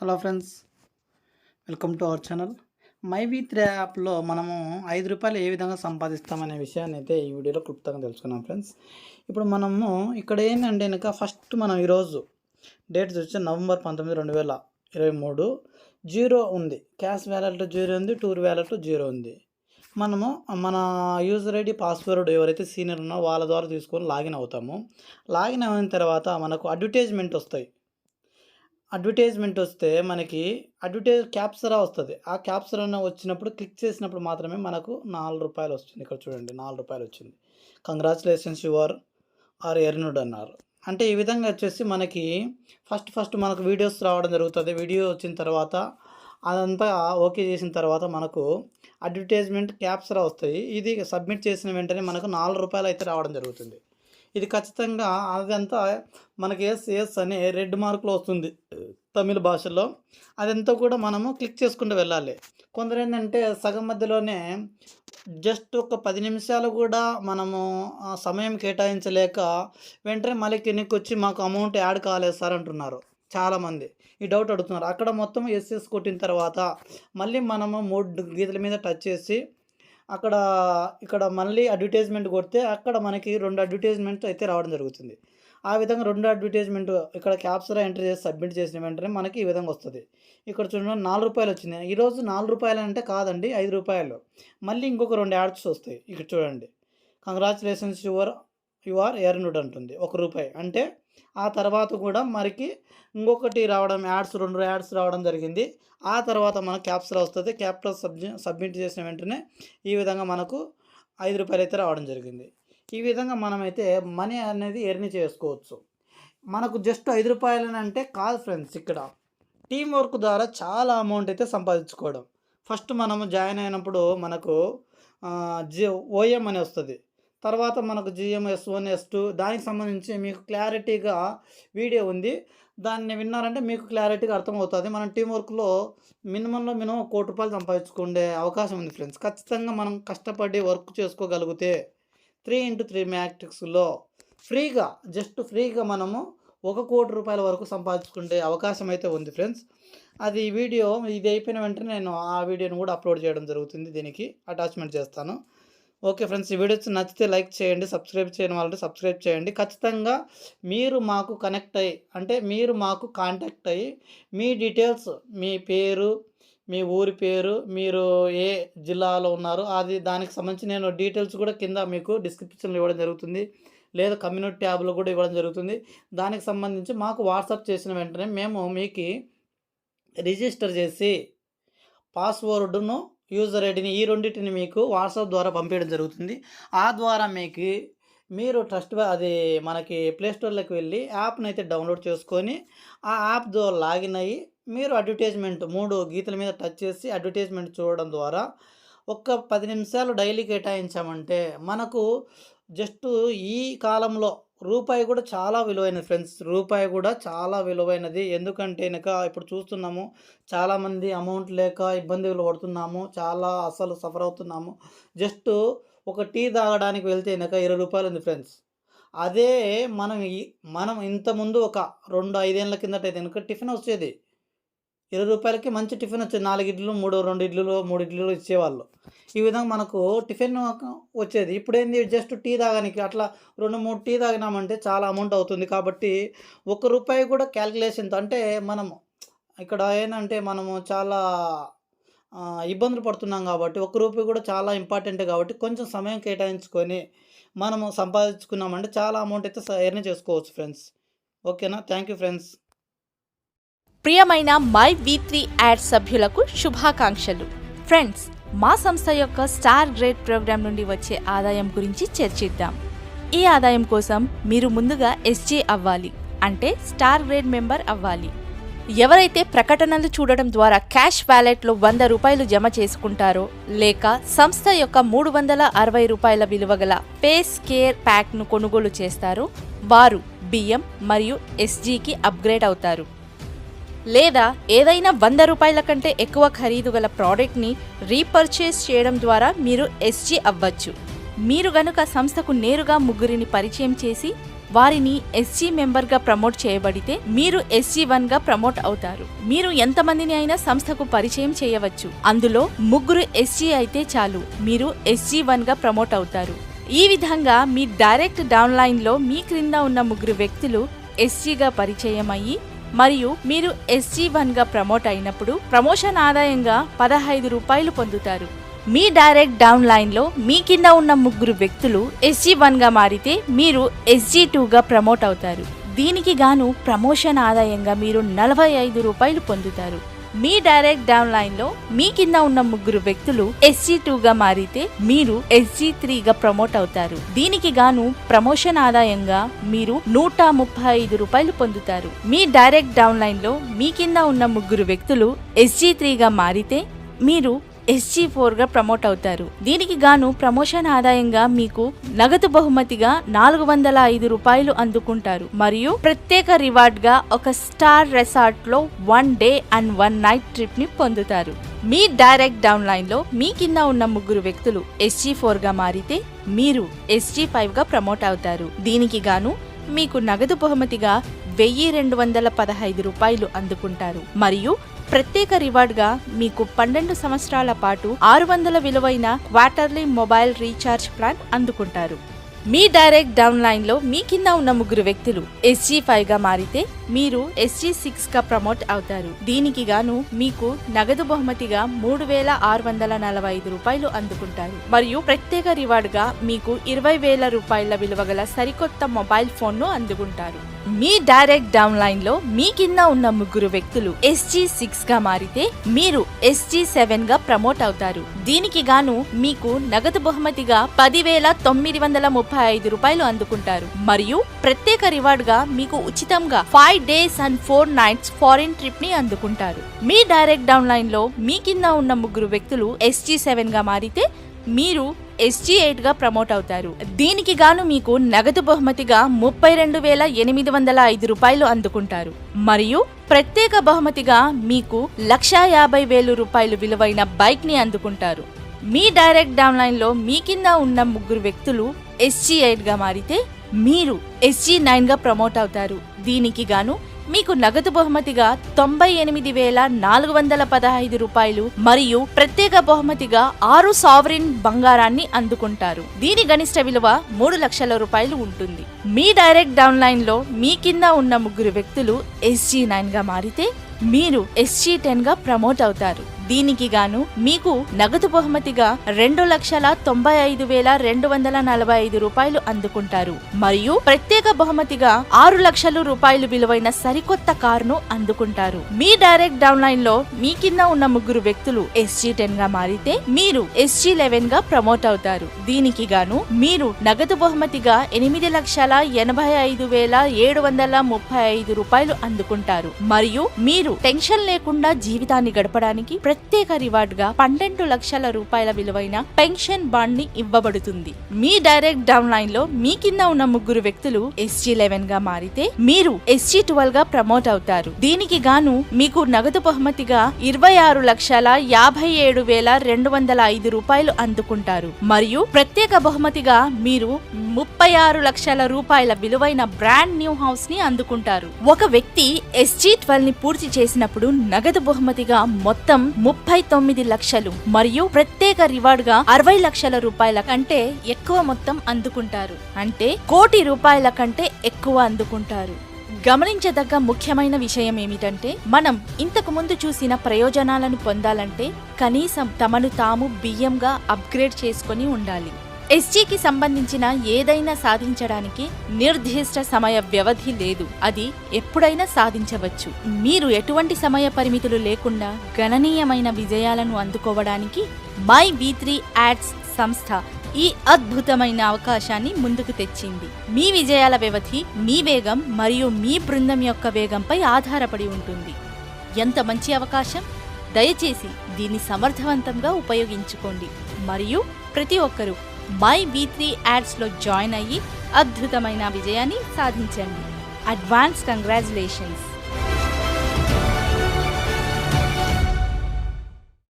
Hello friends welcome to our channel. My V three యాప్లో మనము ఐదు రూపాయలు ఏ విధంగా సంపాదిస్తామనే విషయాన్ని అయితే ఈ వీడియోలో క్లుప్తంగా తెలుసుకున్నాం ఫ్రెండ్స్. ఇప్పుడు మనము ఇక్కడ ఏంటంటే కనుక ఫస్ట్ మనం ఈరోజు డేట్ వచ్చి నవంబర్ పంతొమ్మిది రెండు వేల ఇరవై మూడు. జీరో ఉంది. క్యాష్ వ్యాలెట్ జీరో ఉంది టూర్ వ్యాలెట్ జీరో ఉంది. మనము మన యూజర్ ఐడి పాస్వర్డ్ ఎవరైతే సీనియర్ ఉన్నారో వాళ్ళ ద్వారా తీసుకొని లాగిన్ అవుతాము. లాగిన్ అయిన తర్వాత మనకు అడ్వర్టైజ్మెంట్ వస్తాయి. అడ్వర్టైజ్మెంట్ వస్తే మనకి అడ్వర్టైజ్ క్యాప్సరా వస్తుంది. ఆ క్యాప్సరా వచ్చినప్పుడు క్లిక్ చేసినప్పుడు మాత్రమే మనకు నాలుగు రూపాయలు వస్తుంది. ఇక్కడ చూడండి నాలుగు రూపాయలు వచ్చింది. కంగ్రాచులేషన్స్ యువర్ ఆర్ ఎర్నుడ్ అన్నారు. అంటే ఈ విధంగా వచ్చేసి మనకి ఫస్ట్ ఫస్ట్ మనకు వీడియోస్ రావడం జరుగుతుంది. వీడియో వచ్చిన తర్వాత అదంతా ఓకే చేసిన తర్వాత మనకు అడ్వర్టైజ్మెంట్ క్యాప్సరా వస్తాయి. ఇది సబ్మిట్ చేసిన వెంటనే మనకు నాలుగు రూపాయలు అయితే రావడం జరుగుతుంది. ఇది ఖచ్చితంగా అదంతా మనకి ఎస్ ఎస్ అనే రెడ్ మార్కులో వస్తుంది తమిళ భాషలో. అదంతా కూడా మనము క్లిక్ చేసుకుంటూ వెళ్ళాలి. కొందరు ఏంటంటే సగం మధ్యలోనే జస్ట్ ఒక పది నిమిషాలు కూడా మనము సమయం కేటాయించలేక వెంటనే మళ్ళీ క్లినిక్కి వచ్చి మాకు అమౌంట్ యాడ్ కాలేదు సార్ అంటున్నారు చాలామంది. ఈ డౌట్ అడుగుతున్నారు. అక్కడ మొత్తం ఎస్ఎస్ కొట్టిన తర్వాత మళ్ళీ మనము మూడు గీతల మీద టచ్ చేసి అక్కడ ఇక్కడ మళ్ళీ అడ్వర్టైజ్మెంట్ కొడితే అక్కడ మనకి రెండు అడ్వర్టైజ్మెంట్ అయితే రావడం జరుగుతుంది. ఆ విధంగా రెండు అడ్వర్టైజ్మెంట్ ఇక్కడ క్యాప్సరా ఎంటర్ చేసి సబ్మిట్ చేసిన వెంటనే మనకి ఈ విధంగా వస్తుంది. ఇక్కడ చూడండి నాలుగు రూపాయలు వచ్చింది. ఈరోజు నాలుగు రూపాయలు అంటే కాదండి ఐదు రూపాయలు. మళ్ళీ ఇంకొక రెండు యాడ్స్ వస్తాయి. ఇక్కడ చూడండి. Congratulations your you are earned అంటుంది. ఒక రూపాయి. అంటే ఆ తర్వాత కూడా మనకి ఇంకొకటి రావడం యాడ్స్ రెండు యాడ్స్ రావడం జరిగింది. ఆ తర్వాత మనకు క్యాప్చర్ వస్తుంది క్యాప్చర్ సబ్జి సబ్మిట్ చేసిన వెంటనే ఈ విధంగా మనకు ఐదు రూపాయలు అయితే రావడం జరిగింది. ఈ విధంగా మనమైతే మనీ అనేది ఎర్ని చేసుకోవచ్చు. మనకు జస్ట్ ఐదు రూపాయలు అంటే కాదు ఫ్రెండ్స్ ఇక్కడ. టీం వర్క్ ద్వారా చాలా అమౌంట్ అయితే సంపాదించుకోవడం. ఫస్ట్ మనము జాయిన్ అయినప్పుడు మనకు జి ఓఎం అని వస్తుంది. తర్వాత మనకు GM S one S two దానికి సంబంధించి మీకు క్లారిటీగా వీడియో ఉంది. దాన్ని విన్నారంటే మీకు క్లారిటీగా అర్థమవుతుంది. మనం టీం వర్క్లో మినిమంలో మినిమం కోటి రూపాయలు సంపాదించుకునే అవకాశం ఉంది ఫ్రెండ్స్ ఖచ్చితంగా మనం కష్టపడి వర్క్ చేసుకోగలిగితే త్రీ ఇంటూ త్రీ మ్యాట్రిక్స్లో ఫ్రీగా జస్ట్ ఫ్రీగా మనము ఒక కోటి రూపాయల వరకు సంపాదించుకునే అవకాశం అయితే ఉంది ఫ్రెండ్స్ అది వీడియో ఇది అయిపోయిన వెంటనే నేను ఆ వీడియోని కూడా అప్లోడ్ చేయడం జరుగుతుంది. దీనికి అటాచ్మెంట్ చేస్తాను. ఓకే ఫ్రెండ్స్ ఈ వీడియోస్ నచ్చితే లైక్ చేయండి సబ్స్క్రైబ్ చేయని వాళ్ళంటే సబ్స్క్రైబ్ చేయండి. ఖచ్చితంగా మీరు మాకు కనెక్ట్ అయ్యి అంటే మీరు మాకు కాంటాక్ట్ అయ్యి మీ డీటెయిల్స్ మీ పేరు మీ ఊరి పేరు మీరు ఏ జిల్లాలో ఉన్నారు అది దానికి సంబంధించి నేను డీటెయిల్స్ కూడా కింద మీకు డిస్క్రిప్షన్లో ఇవ్వడం జరుగుతుంది. లేదా కమ్యూనిటీ ట్యాబ్లో కూడా ఇవ్వడం జరుగుతుంది. దానికి సంబంధించి మాకు వాట్సాప్ చేసిన వెంటనే మేము మీకు రిజిస్టర్ చేసి పాస్వర్డ్ను యూజర్ ఐడిని ఈ రెండింటిని మీకు వాట్సాప్ ద్వారా పంపించడం జరుగుతుంది. ఆ ద్వారా మీకు మీరు ట్రస్ట్ అది మనకి ప్లేస్టోర్లోకి వెళ్ళి యాప్ని అయితే డౌన్లోడ్ చేసుకొని ఆ యాప్ ద్వారా లాగిన్ అయ్యి మీరు అడ్వర్టైజ్మెంట్ మూడు గీతల మీద టచ్ చేసి అడ్వర్టైజ్మెంట్ చూడడం ద్వారా ఒక్క పది నిమిషాలు డైలీ కేటాయించామంటే మనకు జస్ట్ ఈ కాలంలో రూపాయి కూడా చాలా విలువైనది ఫ్రెండ్స్. రూపాయి కూడా చాలా విలువైనది. ఎందుకంటే ఇక ఇప్పుడు చూస్తున్నాము చాలామంది అమౌంట్ లేక ఇబ్బందులు పడుతున్నాము చాలా అసలు సఫర్ అవుతున్నాము. జస్ట్ ఒక టీ తాగడానికి వెళ్తే ఇక ఇరవై రూపాయలు ఉంది ఫ్రెండ్స్. అదే మనం మనం ఇంతకుముందు ఒక రెండు ఐదేళ్ళ కిందట అయితే కనుక టిఫిన్ వచ్చేది. ఇరవై రూపాయలకి మంచి టిఫిన్ వచ్చేది నాలుగు ఇడ్లు మూడు రెండు ఇడ్లు మూడు ఇడ్లు ఇచ్చేవాళ్ళు. ఈ విధంగా మనకు టిఫిన్ వచ్చేది. ఇప్పుడు ఏంది జస్ట్ టీ తాగడానికి. అట్లా రెండు మూడు టీ తాగినామంటే చాలా అమౌంట్ అవుతుంది కాబట్టి ఒక రూపాయి కూడా క్యాల్కులేషన్ అంటే మనము ఇక్కడ ఏంటంటే మనము చాలా ఇబ్బందులు పడుతున్నాం కాబట్టి ఒక రూపాయి కూడా చాలా ఇంపార్టెంట్ కాబట్టి కొంచెం సమయం కేటాయించుకొని మనము సంపాదించుకున్నామంటే చాలా అమౌంట్ అయితే ఎర్న్ చేసుకోవచ్చు ఫ్రెండ్స్. ఓకేనా? Thank you friends. ప్రియమైన మై వి త్రీ యాడ్ సభ్యులకు శుభాకాంక్షలు. ఫ్రెండ్స్ మా సంస్థ యొక్క స్టార్ గ్రేడ్ ప్రోగ్రాం నుండి వచ్చే ఆదాయం గురించి చర్చిద్దాం. ఈ ఆదాయం కోసం మీరు ముందుగా ఎస్జే అవ్వాలి అంటే స్టార్ గ్రేడ్ మెంబర్ అవ్వాలి. ఎవరైతే ప్రకటనలు చూడడం ద్వారా క్యాష్ వ్యాలెట్లో వంద రూపాయలు జమ చేసుకుంటారో లేక సంస్థ యొక్క మూడు వందల అరవై రూపాయల విలువ గల పేస్ కేర్ ప్యాక్ను కొనుగోలు చేస్తారో వారు బియ్యం మరియు ఎస్జీకి అప్గ్రేడ్ అవుతారు. లేదా ఏదైనా వంద రూపాయల కంటే ఎక్కువ ఖరీదు గల ప్రోడక్ట్ని రీపర్చేస్ చేయడం ద్వారా మీరు ఎస్జీ అవ్వచ్చు. మీరు గనుక సంస్థకు నేరుగా ముగ్గురిని పరిచయం చేసి వారిని ఎస్జీ మెంబర్గా ప్రమోట్ చేయబడితే మీరు ఎస్జీ వన్గా ప్రమోట్ అవుతారు. మీరు ఎంతమందిని అయినా సంస్థకు పరిచయం చేయవచ్చు. అందులో ముగ్గురు ఎస్జీ అయితే చాలు. మీరు ఎస్జీ వన్గా ప్రమోట్ అవుతారు. ఈ విధంగా మీ డైరెక్ట్ డౌన్లైన్లో మీ క్రింద ఉన్న ముగ్గురు వ్యక్తులు ఎస్జీగా పరిచయం అయ్యి మరియు మీరు ఎస్జీ వన్గా ప్రమోట్ అయినప్పుడు ప్రమోషన్ ఆదాయంగా పదహైదు రూపాయలు పొందుతారు. మీ డైరెక్ట్ డౌన్ లైన్లో మీ కింద ఉన్న ముగ్గురు వ్యక్తులు ఎస్జీ వన్గా మారితే మీరు ఎస్జీ టూ గా ప్రమోట్ అవుతారు. దీనికి గాను ప్రమోషన్ ఆదాయంగా మీరు నలభై ఐదు రూపాయలు పొందుతారు. మీ డైరెక్ట్ డౌన్ లైన్లో మీ కింద ఉన్న ముగ్గురు వ్యక్తులు ఎస్జీ టూ గా మారితే మీరు ఎస్జీ త్రీ గా ప్రమోట్ అవుతారు. దీనికి గాను ప్రమోషన్ ఆదాయంగా మీరు నూట ముప్పై ఐదు రూపాయలు పొందుతారు. మీ డైరెక్ట్ డౌన్ లైన్లో మీ కింద ఉన్న ముగ్గురు వ్యక్తులు ఎస్జీ త్రీగా మారితే మీరు ఎస్జీ ఫోర్గా ప్రమోట్ అవుతారు. దీనికి గాను ప్రమోషన్ ఆదాయంగా మీకు నగదు బహుమతిగా నాలుగు వందల ఐదు రూపాయలు అందుకుంటారు. మరియు ప్రత్యేక రివార్డ్గా ఒక star రెసార్ట్లో one day and one night ట్రిప్ని పొందుతారు. మీ డైరెక్ట్ డౌన్ లైన్లో మీ కింద ఉన్న ముగ్గురు వ్యక్తులు ఎస్జీ ఫోర్గా మారితే మీరు ఎస్జీ ఫైవ్గా ప్రమోట్ అవుతారు. దీనికి గాను మీకు నగదు బహుమతిగా వెయ్యి రెండు వందల పదహైదు రూపాయలు అందుకుంటారు. మరియు ప్రత్యేక రివార్డ్గా మీకు పన్నెండు సంవత్సరాల పాటు ఆరు వందల విలువైన క్వార్టర్లీ మొబైల్ రీఛార్జ్ ప్లాన్ అందుకుంటారు. మీ డైరెక్ట్ డౌన్ మీ కింద ఉన్న ముగ్గురు వ్యక్తులు ఎస్జీ ఫైవ్గా మారితే మీరు ఎస్జీ సిక్స్గా ప్రమోట్ అవుతారు. దీనికి గాను మీకు నగదు బహుమతిగా మూడు వేల ఆరు వందల నలభై ఐదు రూపాయలు అందుకుంటారు. మరియు ప్రత్యేక రివార్డ్గా మీకు ఇరవై వేల రూపాయల విలువ గల సరికొత్త మొబైల్ ఫోన్ను అందుకుంటారు. మీ డైరెక్ట్ డౌన్ లైన్లో మీ కింద ఉన్న ముగ్గురు వ్యక్తులు ఎస్జీ సిక్స్గా మారితే మీరు ఎస్జీ సెవెన్గా ప్రమోట్ అవుతారు. దీనికి గాను మీకు నగదు బహుమతిగా పదివేల తొమ్మిది వందల ముప్పై ఐదు రూపాయలు అందుకుంటారు. మరియు ప్రత్యేక రివార్డ్గా మీకు ఉచితంగా five days and four nights foreign ట్రిప్ని అందుకుంటారు. మీ డైరెక్ట్ డౌన్ లైన్లో మీ కింద ఉన్న ముగ్గురు వ్యక్తులు ఎస్జీ సెవెన్గా మారితే మీరు ఎస్జీ ఎయిట్గా ప్రమోట్ అవుతారు. దీనికి గాను మీకు నగదు బహుమతిగా ముప్పై రెండు వేల ఎనిమిది వందల ఐదు రూపాయలు అందుకుంటారు. మరియు ప్రత్యేక బహుమతిగా మీకు లక్షా యాభై వేలు రూపాయలు విలువైన బైక్ని అందుకుంటారు. మీ డైరెక్ట్ డౌన్లైన్లో లో మీ కింద ఉన్న ముగ్గురు వ్యక్తులు ఎస్జీ ఎయిట్గా మారితే మీరు ఎస్జీ నైన్గా ప్రమోట్ అవుతారు. దీనికి గాను మీకు నగదు బహుమతిగా తొంభై ఎనిమిది వేల నాలుగు వందల పదహైదు రూపాయలు మరియు ప్రత్యేక బహుమతిగా ఆరు సావరిన్ బంగారాన్ని అందుకుంటారు. దీని గరిష్ట విలువ మూడు లక్షల రూపాయలు ఉంటుంది. మీ డైరెక్ట్ డౌన్ లైన్లో మీ కింద ఉన్న ముగ్గురు వ్యక్తులు ఎస్జీ నైన్గా మారితే మీరు ఎస్జీ టెన్గా ప్రమోట్ అవుతారు. దీనికి గాను మీకు నగదు బహుమతిగా రెండు లక్షల తొంభై ఐదు వేల రెండు వందల నలభై ఐదు రూపాయలు అందుకుంటారు. మరియు ప్రత్యేక బహుమతిగా ఆరు లక్షలు రూపాయలు విలువైన సరికొత్త కారును అందుకుంటారు. మీ డైరెక్ట్ డౌన్లైన్లో మీ కింద ఉన్న ముగ్గురు వ్యక్తులు ఎస్జీ టెన్గా మారితే మీరు ఎస్జీ లెవెన్గా ప్రమోట్ అవుతారు. దీనికి గాను మీరు నగదు బహుమతిగా ఎనిమిది లక్షల ఎనభై ఐదు వేల ఏడు వందల ముప్పై ఐదు రూపాయలు అందుకుంటారు. మరియు మీరు టెన్షన్ లేకుండా జీవితాన్ని గడపడానికి ప్రత్యేక రివార్డ్గా పన్నెండు లక్షల రూపాయల విలువైన పెన్షన్ బాండ్ని ఇవ్వబడుతుంది. మీ డైరెక్ట్ డౌన్ లైన్లో మీ కింద ఉన్న ముగ్గురు వ్యక్తులు ఎస్జీ లెవెన్గా మారితే మీరు ఎస్జీ ట్వెల్వ్గా ప్రమోట్ అవుతారు. దీనికి గాను మీకు నగదు బహుమతిగా ఇరవై ఆరు లక్షల యాభై ఏడు వేల రెండు వందల ఐదు రూపాయలు అందుకుంటారు. మరియు ప్రత్యేక బహుమతిగా మీరు ముప్పై ఆరు లక్షల రూపాయల విలువైన బ్రాండ్ న్యూ హౌస్ని అందుకుంటారు. ఒక వ్యక్తి ఎస్జీ ట్వెల్వ్ని పూర్తి చేసినప్పుడు నగదు బహుమతిగా మొత్తం ముప్పై తొమ్మిది లక్షలు మరియు ప్రత్యేక రివార్డ్గా అరవై లక్షల రూపాయల కంటే ఎక్కువ మొత్తం అందుకుంటారు. అంటే కోటి రూపాయల కంటే ఎక్కువ అందుకుంటారు. గమనించదగ్గ ముఖ్యమైన విషయం ఏమిటంటే మనం ఇంతకు ముందు చూసిన ప్రయోజనాలను పొందాలంటే కనీసం తమను తాము బియ్యంగా అప్గ్రేడ్ చేసుకొని ఉండాలి. ఎస్జీకి సంబంధించిన ఏదైనా సాధించడానికి నిర్దిష్ట సమయ వ్యవధి లేదు. అది ఎప్పుడైనా సాధించవచ్చు. మీరు ఎటువంటి సమయ పరిమితులు లేకుండా గణనీయమైన విజయాలను అందుకోవడానికి మై వి త్రీ యాడ్స్ సంస్థ ఈ అద్భుతమైన అవకాశాన్ని ముందుకు తెచ్చింది. మీ విజయాల వ్యవధి మీ వేగం మరియు మీ బృందం యొక్క వేగంపై ఆధారపడి ఉంటుంది. ఎంత మంచి అవకాశం? దయచేసి దీన్ని సమర్థవంతంగా ఉపయోగించుకోండి. మరియు ప్రతి ఒక్కరూ మై బీ త్రీ యాడ్స్లో జాయిన్ అయ్యి అద్భుతమైన విజయాన్ని సాధించండి. Advance congratulations